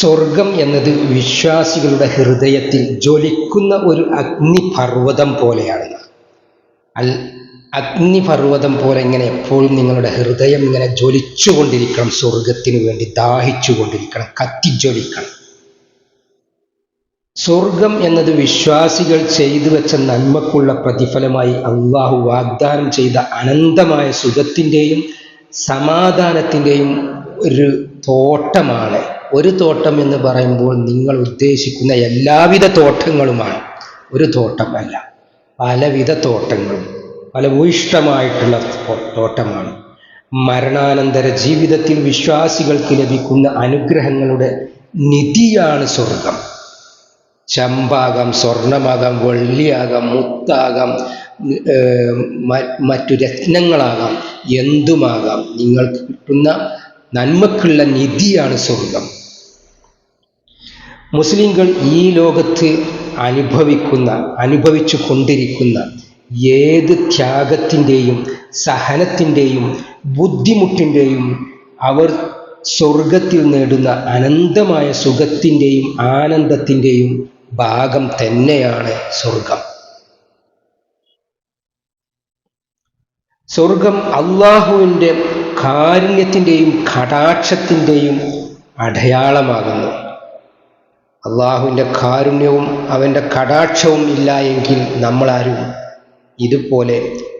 സ്വർഗം എന്നത് വിശ്വാസികളുടെ ഹൃദയത്തിൽ ജ്വലിക്കുന്ന ഒരു അഗ്നിപർവതം പോലെയാണ്. അൽ അഗ്നിപർവതം പോലെ ഇങ്ങനെ എപ്പോഴും നിങ്ങളുടെ ഹൃദയം ഇങ്ങനെ ജ്വലിച്ചുകൊണ്ടിരിക്കണം. സ്വർഗത്തിന് വേണ്ടി ദാഹിച്ചുകൊണ്ടിരിക്കണം. കത്തിജ്വലിക്കണം. സ്വർഗം എന്നത് വിശ്വാസികൾ ചെയ്തു വെച്ച നന്മക്കുള്ള പ്രതിഫലമായി അള്ളാഹു വാഗ്ദാനം ചെയ്ത അനന്തമായ സുഖത്തിന്റെയും സമാധാനത്തിന്റെയും ഒരു തോട്ടമാണ്. ഒരു തോട്ടം എന്ന് പറയുമ്പോൾ നിങ്ങൾ ഉദ്ദേശിക്കുന്ന എല്ലാവിധ തോട്ടങ്ങളുമാണ്. ഒരു തോട്ടമല്ല പലവിധ തോട്ടങ്ങളും പല ഭൂയിഷ്ടമായിട്ടുള്ള തോട്ടമാണ്. മരണാനന്തര ജീവിതത്തിൽ വിശ്വാസികൾക്ക് ലഭിക്കുന്ന അനുഗ്രഹങ്ങളുടെ നിധിയാണ് സ്വർഗം. ചമ്പാകം സ്വർണമാകാം വെള്ളിയാകാം മുത്താകാം മറ്റു രത്നങ്ങളാകാം എന്തുമാകാം നിങ്ങൾക്ക് കിട്ടുന്ന നന്മക്കുള്ള നിധിയാണ് സ്വർഗം. മുസ്ലിങ്ങൾ ഈ ലോകത്ത് അനുഭവിക്കുന്ന അനുഭവിച്ചു കൊണ്ടിരിക്കുന്ന ഏത് ത്യാഗത്തിന്റെയും സഹനത്തിന്റെയും ബുദ്ധിമുട്ടിന്റെയും അവർ സ്വർഗത്തിൽ നേടുന്ന അനന്തമായ സുഖത്തിന്റെയും ആനന്ദത്തിന്റെയും ഭാഗം തന്നെയാണ് സ്വർഗം. സ്വർഗം അള്ളാഹുവിന്റെ കാരുണ്യത്തിന്റെയും കടാക്ഷത്തിന്റെയും അടയാളമാകുന്നു. അള്ളാഹുവിന്റെ കാരുണ്യവും അവന്റെ കടാക്ഷവും ഇല്ല എങ്കിൽ നമ്മളാരും ഇതുപോലെ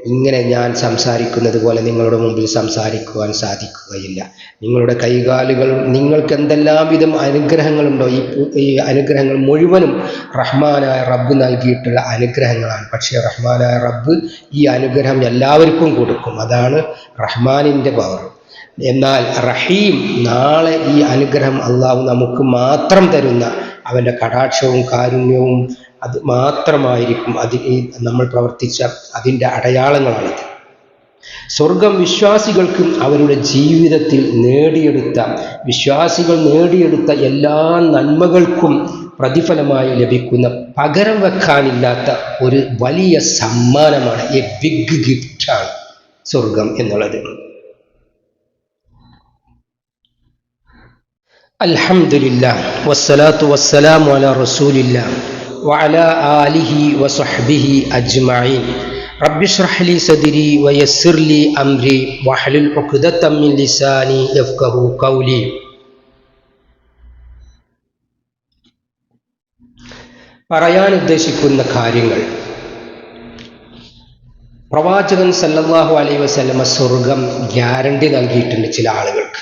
ഇങ്ങനെ ഞാൻ സംസാരിക്കുന്നത് പോലെ നിങ്ങളുടെ മുമ്പിൽ സംസാരിക്കുവാൻ സാധിക്കുകയില്ല. നിങ്ങളുടെ കൈകാലുകൾ നിങ്ങൾക്ക് എന്തെല്ലാം വിധം അനുഗ്രഹങ്ങളുണ്ടോ? ഈ ഈ അനുഗ്രഹങ്ങൾ മുഴുവനും റഹ്മാനായ റബ്ബ് നൽകിയിട്ടുള്ള അനുഗ്രഹങ്ങളാണ്. പക്ഷേ റഹ്മാനായ റബ്ബ് ഈ അനുഗ്രഹം എല്ലാവർക്കും കൊടുക്കും. അതാണ് റഹ്മാനിന്റെ പവർ. എന്നാൽ റഹീം നാളെ ഈ അനുഗ്രഹം അള്ളാഹു നമുക്ക് മാത്രം തരുന്ന അവന്റെ കടാക്ഷവും കാരുണ്യവും അത് മാത്രമായിരിക്കും അത് നമ്മൾ പ്രവർത്തിച്ച അതിന്റെ അടയാളങ്ങളാണത്. സ്വർഗം വിശ്വാസികൾക്കും അവരുടെ ജീവിതത്തിൽ നേടിയെടുത്ത വിശ്വാസികൾ നേടിയെടുത്ത എല്ലാ നന്മകൾക്കും പ്രതിഫലമായി ലഭിക്കുന്ന പകരം വെക്കാനില്ലാത്ത ഒരു വലിയ സമ്മാനമാണ് എ ബിഗ് ഗിഫ്റ്റാണ് സ്വർഗം എന്നുള്ളത്. അലഹമില്ല വസ്സലാത്തു വസ്സലാമു അലാ റസൂലില്ലാ وعلى آله وصحبه أجمعين رب اشرح لي صدري ويسر لي أمري واحلل عقدة من لساني يفقه قولي പറയാൻ ഉദ്ദേശിക്കുന്ന കാര്യങ്ങൾ പ്രവാചകൻ സല്ലല്ലാഹു അലൈഹി വസല്ലമ സ്വർഗം ഗ്യാരണ്ടി നൽകിയിട്ടുണ്ട് ചില ആളുകൾക്ക്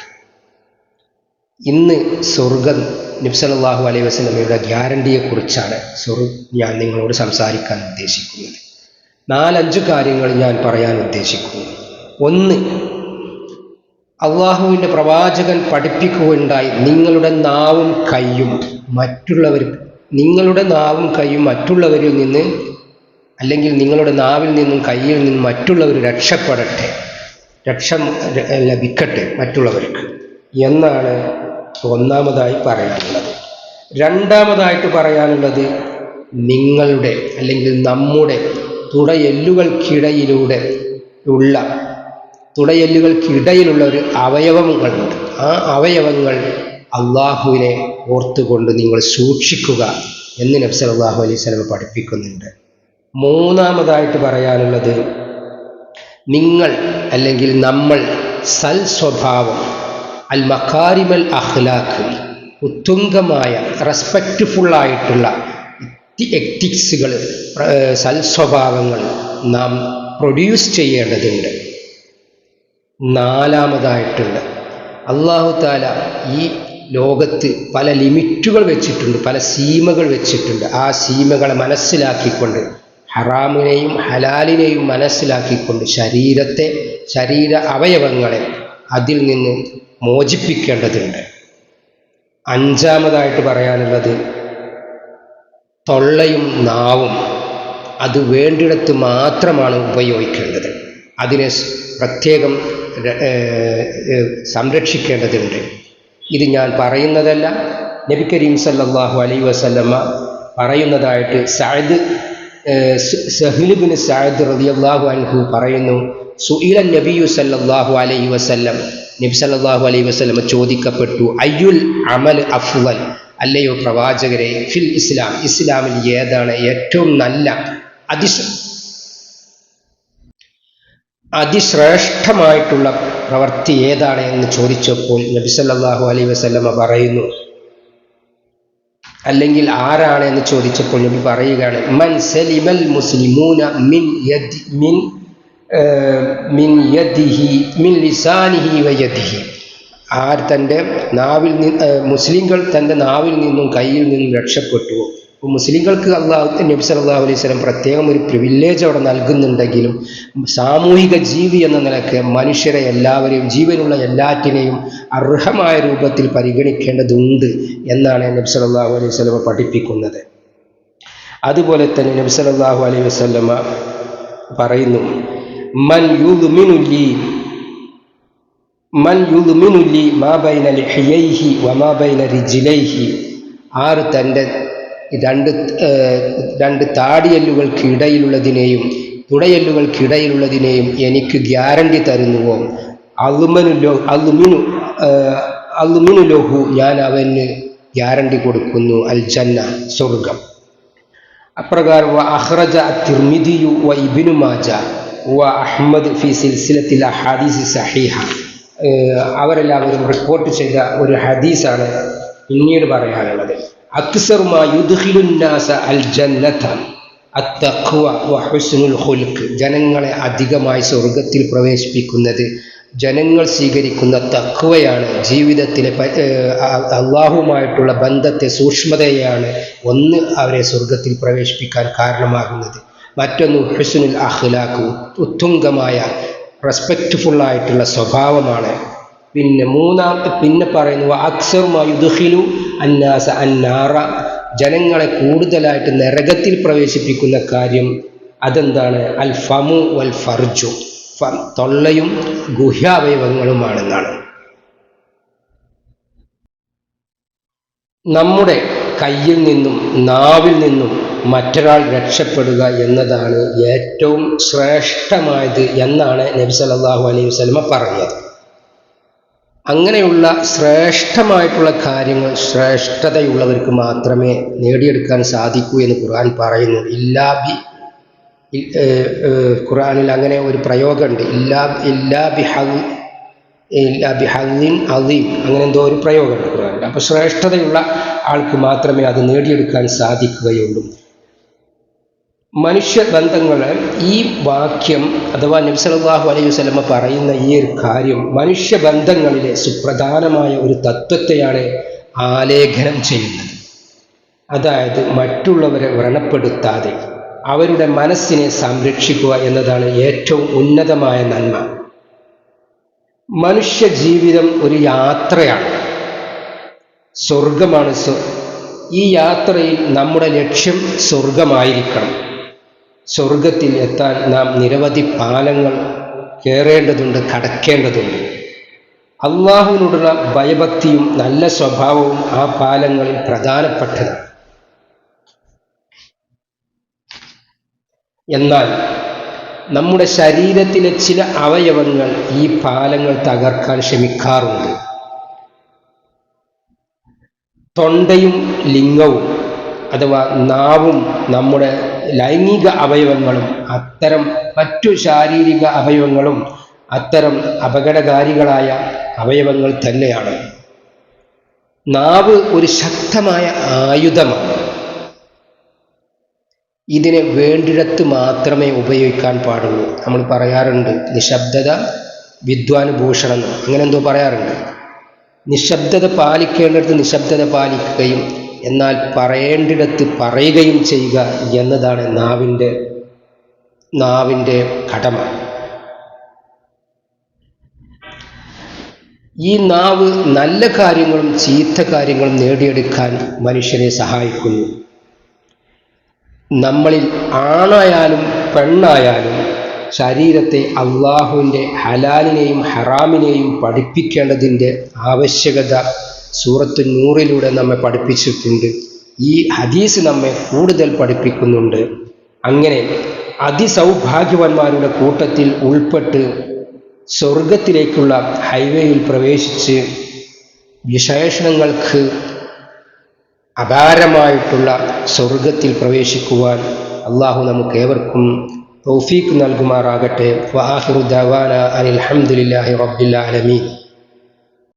ഇന്ന് സ്വർഗം നബ്സലാഹു അലൈഹി വസ്ലമയുടെ ഗ്യാരണ്ടിയെക്കുറിച്ചാണ് സുറു ഞാൻ നിങ്ങളോട് സംസാരിക്കാൻ ഉദ്ദേശിക്കുന്നത്. നാലഞ്ച് കാര്യങ്ങൾ ഞാൻ പറയാൻ ഉദ്ദേശിക്കുന്നു. ഒന്ന് അള്ളാഹുവിന്റെ പ്രവാചകൻ പഠിപ്പിക്കുകയുണ്ടായി. നിങ്ങളുടെ നാവും കൈയും മറ്റുള്ളവർ നിങ്ങളുടെ നാവും കൈയും മറ്റുള്ളവരിൽ നിന്ന് അല്ലെങ്കിൽ നിങ്ങളുടെ നാവിൽ നിന്നും കയ്യിൽ നിന്നും മറ്റുള്ളവർ രക്ഷപ്പെടട്ടെ. രക്ഷ ലഭിക്കട്ടെ മറ്റുള്ളവർക്ക്. എന്നാണ് ഒന്നാമതായി പറയാനുള്ളത്. രണ്ടാമതായിട്ട് പറയാനുള്ളത് നിങ്ങളുടെ അല്ലെങ്കിൽ നമ്മുടെ തുടയെല്ലുകൾക്കിടയിലൂടെ ഉള്ള തുടയെല്ലുകൾക്കിടയിലുള്ള ഒരു അവയവങ്ങളുണ്ട്. ആ അവയവങ്ങൾ അള്ളാഹുവിനെ ഓർത്തുകൊണ്ട് നിങ്ങൾ സൂക്ഷിക്കുക എന്ന് നബ്സൽ അള്ളാഹു അലൈഹി സ്വലം പഠിപ്പിക്കുന്നുണ്ട്. മൂന്നാമതായിട്ട് പറയാനുള്ളത് നിങ്ങൾ അല്ലെങ്കിൽ നമ്മൾ സൽ സ്വഭാവം അൽ മക്കാരിമൽ അഖ്ലാഖ് ഉത്തുംഗമായ റെസ്പെക്റ്റ്ഫുള്ളായിട്ടുള്ള എത്തിക്സുകൾ സൽസ്വഭാവങ്ങൾ നാം പ്രൊഡ്യൂസ് ചെയ്യേണ്ടതുണ്ട്. നാലാമതായിട്ടുണ്ട്. അള്ളാഹു താല ഈ ലോകത്ത് പല ലിമിറ്റുകൾ വെച്ചിട്ടുണ്ട് പല സീമകൾ വെച്ചിട്ടുണ്ട്. ആ സീമകളെ മനസ്സിലാക്കിക്കൊണ്ട് ഹറാമിനെയും ഹലാലിനെയും മനസ്സിലാക്കിക്കൊണ്ട് ശരീരത്തെ ശരീര അവയവങ്ങളെ അതിൽ നിന്ന് മോചിപ്പിക്കേണ്ടതുണ്ട്. അഞ്ചാമതായിട്ട് പറയാനുള്ളത് തൊള്ളയും നാവും അത് വേണ്ടിടത്ത് മാത്രമാണ് ഉപയോഗിക്കേണ്ടത്. അതിനെ പ്രത്യേകം സംരക്ഷിക്കേണ്ടതുണ്ട്. ഇത് ഞാൻ പറയുന്നതല്ല. നബി കരീം സല്ലാഹു അലൈ വസല്ലമ്മ പറയുന്നതായിട്ട് സഅദ് സഹിലുബിന് സഅദ് റളിയല്ലാഹു അൻഹു പറയുന്നു സുഇല നബിയു സല്ലാഹു അലൈ വസല്ലം നബി സല്ലല്ലാഹു അലൈഹി വസ്ലമ ചോദിക്കപ്പെട്ടു അയ്യുൽ അമൽ അഫ്വൽ? അല്ലയോ പ്രവാചകരെ ഫിൽ ഇസ്ലാം. ഇസ്ലാമിൽ ഏതാണ് ഏറ്റവും നല്ല അതിശ അതിശ്രേഷ്ഠമായിട്ടുള്ള പ്രവൃത്തി ഏതാണ് എന്ന് ചോദിച്ചപ്പോൾ നബി സല്ലാഹു അലൈ വസ്ലമ പറയുന്നു അല്ലെങ്കിൽ ആരാണ്? എന്ന് ചോദിച്ചപ്പോൾ നബി പറയുകയാണ് മൻ സലിമൽ മുസ്ലിമൂന മിൻ മിൻ മിൻ ലിസാനിഹി വയദിഹി ആർ തന്റെ നാവിൽ നിന്ന് മുസ്ലിങ്ങൾ തന്റെ നാവിൽ നിന്നും കയ്യിൽ നിന്നും രക്ഷപ്പെട്ടു. മുസ്ലിങ്ങൾക്ക് അള്ളാഹു നബി സല്ലല്ലാഹു അലൈഹി സ്വലം പ്രത്യേകം ഒരു പ്രിവില്ലേജ് അവിടെ നൽകുന്നുണ്ടെങ്കിലും സാമൂഹിക ജീവി എന്ന നിലയ്ക്ക് മനുഷ്യരെ എല്ലാവരെയും ജീവനുള്ള എല്ലാറ്റിനെയും അർഹമായ രൂപത്തിൽ പരിഗണിക്കേണ്ടതുണ്ട് എന്നാണ് നബി സല്ലല്ലാഹു അലൈഹി സ്വലമ പഠിപ്പിക്കുന്നത്. അതുപോലെ തന്നെ നബി സല്ലല്ലാഹു അലൈഹി വസല്ലമ പറയുന്നു മൻ യുദ്മിനുലി മൻ യുദ്മിനുലി മാ ബൈന ലിഹ്യൈഹി വമാ ബൈന റിജിലൈഹി ആറ് തന്റെ രണ്ട് രണ്ട് താടിയല്ലുകൾക്കിടയിലുള്ളതിനെയും തുടയല്ലുകൾക്കിടയിലുള്ളതിനെയും എനിക്ക് ഗ്യാരണ്ടി തരുന്നുവോ? അലുമനുലോ അലുമിനു അലുമിനുലോഹു ഞാൻ അവന് ഗ്യാരണ്ടി കൊടുക്കുന്നു അൽ ജന്ന സ്വർഗം. അപ്രകാരം അഹ്റജ തിർമിദിയു വ മാജ. വ അഹമ്മദ് ഫി സിൽസിലത്തിൽ ഹദീസ് സഹീഹ. അവരെല്ലാവരും റിപ്പോർട്ട് ചെയ്ത ഒരു ഹദീസാണ് പിന്നീട് പറയാനുള്ളത്. ജനങ്ങളെ അധികമായി സ്വർഗത്തിൽ പ്രവേശിപ്പിക്കുന്നത് ജനങ്ങൾ സ്വീകരിക്കുന്ന തക്വയാണ് ജീവിതത്തിലെ അള്ളാഹുമായിട്ടുള്ള ബന്ധത്തെ സൂക്ഷ്മതയാണ് ഒന്ന് അവരെ സ്വർഗത്തിൽ പ്രവേശിപ്പിക്കാൻ കാരണമാകുന്നത്. മറ്റൊന്ന് ഹുസ്നുൽ അഖ്ലാഖ് ഉത്തുംഗമായ റെസ്പെക്റ്റ്ഫുള്ളായിട്ടുള്ള സ്വഭാവമാണ്. പിന്നെ മൂന്നാമത്തെ പിന്നെ പറയുന്നു അക്സറുമായുദ്ഹിലു അന്നാസ അന്നാറ. ജനങ്ങളെ കൂടുതലായിട്ട് നരകത്തിൽ പ്രവേശിപ്പിക്കുന്ന കാര്യം അതെന്താണ്? അൽ ഫമു വൽ ഫർജു. തൊള്ളയും ഗുഹ്യാവയവങ്ങളുമാണെന്നാണ്. നമ്മുടെ കയ്യിൽ നിന്നും നാവിൽ നിന്നും മറ്റൊരാൾ രക്ഷപ്പെടുക എന്നതാണ് ഏറ്റവും ശ്രേഷ്ഠമായത് എന്നാണ് നബി സല്ലല്ലാഹു അലൈഹി വസ്ലമ പറഞ്ഞത്. അങ്ങനെയുള്ള ശ്രേഷ്ഠമായിട്ടുള്ള കാര്യങ്ങൾ ശ്രേഷ്ഠതയുള്ളവർക്ക് മാത്രമേ നേടിയെടുക്കാൻ സാധിക്കൂ എന്ന് ഖുർആൻ പറയുന്നു. ഇല്ലാ ബി ഇ- ഏർ ഏർ ഖുർആനിൽ അങ്ങനെ ഒരു പ്രയോഗമുണ്ട്. ഇല്ലാ ഇല്ലാ ബി ഹൽ ഇല്ലാ ബി ഹല്ലിൻ അലീം അങ്ങനെ എന്തോ ഒരു പ്രയോഗമുണ്ട് ഖുർആനിൽ. അപ്പോൾ ശ്രേഷ്ഠതയുള്ള ആൾക്ക് മാത്രമേ അത് നേടിയെടുക്കാൻ സാധിക്കുകയുള്ളൂ. മനുഷ്യ ബന്ധങ്ങൾ ഈ വാക്യം അഥവാ നബ്സലാഹു അലൈഹി വസല്ലമ പറയുന്ന ഈ ഒരു കാര്യം മനുഷ്യ ബന്ധങ്ങളിലെ സുപ്രധാനമായ ഒരു തത്വത്തെയാണ് ആലേഖനം ചെയ്യുന്നത്. അതായത് മറ്റുള്ളവരെ വ്രണപ്പെടുത്താതെ അവരുടെ മനസ്സിനെ സംരക്ഷിക്കുക എന്നതാണ് ഏറ്റവും ഉന്നതമായ നന്മ. മനുഷ്യ ജീവിതം ഒരു യാത്രയാണ്. സ്വർഗമാണ് സ്വ- ഈ യാത്രയിൽ നമ്മുടെ ലക്ഷ്യം സ്വർഗമായിരിക്കണം സ്വർഗത്തിൽ എത്താൻ നാം നിരവധി പാലങ്ങൾ കയറേണ്ടതുണ്ട് കടക്കേണ്ടതുണ്ട്. അള്ളാഹുവിനോടുള്ള ഭയഭക്തിയും നല്ല സ്വഭാവവും ആ പാലങ്ങളിൽ പ്രധാനപ്പെട്ടതാണ്. എന്നാൽ നമ്മുടെ ശരീരത്തിലെ ചില അവയവങ്ങൾ ഈ പാലങ്ങൾ തകർക്കാൻ ശ്രമിക്കാറുണ്ട്. തൊണ്ടയും ലിംഗവും അഥവാ നാവും നമ്മുടെ ലൈംഗിക അവയവങ്ങളും അത്തരം മറ്റു ശാരീരിക അവയവങ്ങളും അത്തരം അപകടകാരികളായ അവയവങ്ങൾ തന്നെയാണ്. നാവ് ഒരു ശക്തമായ ആയുധമാണ്. ഇതിനെ വേണ്ടിടത്ത് മാത്രമേ ഉപയോഗിക്കാൻ പാടുള്ളൂ. നമ്മൾ പറയാറുണ്ട് നിശബ്ദത വിദ്വാൻ ഭൂഷണം അങ്ങനെ എന്തോ പറയാറുണ്ട്. നിശബ്ദത പാലിക്കേണ്ടിടത്ത് നിശബ്ദത പാലിക്കുകയും എന്നാൽ പറയേണ്ടിടത്ത് പറയുകയും ചെയ്യുക എന്നതാണ് നാവിന്റെ നാവിന്റെ കടമ. ഈ നാവ് നല്ല കാര്യങ്ങളും ചീത്ത കാര്യങ്ങളും നേടിയെടുക്കാൻ മനുഷ്യനെ സഹായിക്കുന്നു. നമ്മളിൽ ആണായാലും പെണ്ണായാലും ശരീരത്തെ അള്ളാഹുവിന്റെ ഹലാലിനെയും ഹറാമിനെയും പഠിപ്പിക്കേണ്ടതിന്റെ ആവശ്യകത സൂറത്ത് നൂറിലൂടെ നമ്മെ പഠിപ്പിച്ചിട്ടുണ്ട്. ഈ ഹദീസ് നമ്മെ കൂടുതൽ പഠിപ്പിക്കുന്നുണ്ട്. അങ്ങനെ അതിസൗഭാഗ്യവന്മാരുടെ കൂട്ടത്തിൽ ഉൾപ്പെട്ട് സ്വർഗത്തിലേക്കുള്ള ഹൈവേയിൽ പ്രവേശിച്ച് വിശേഷണങ്ങൾക്ക് അപാരമായിട്ടുള്ള സ്വർഗത്തിൽ പ്രവേശിക്കുവാൻ അള്ളാഹു നമുക്ക് ഏവർക്കും തൗഫീഖ് നൽകുമാറാകട്ടെ. വാഹിറു ദവാന അനിൽ അലഹമുല്ലാഹി റബ്ബിൽ ആലമീൻ.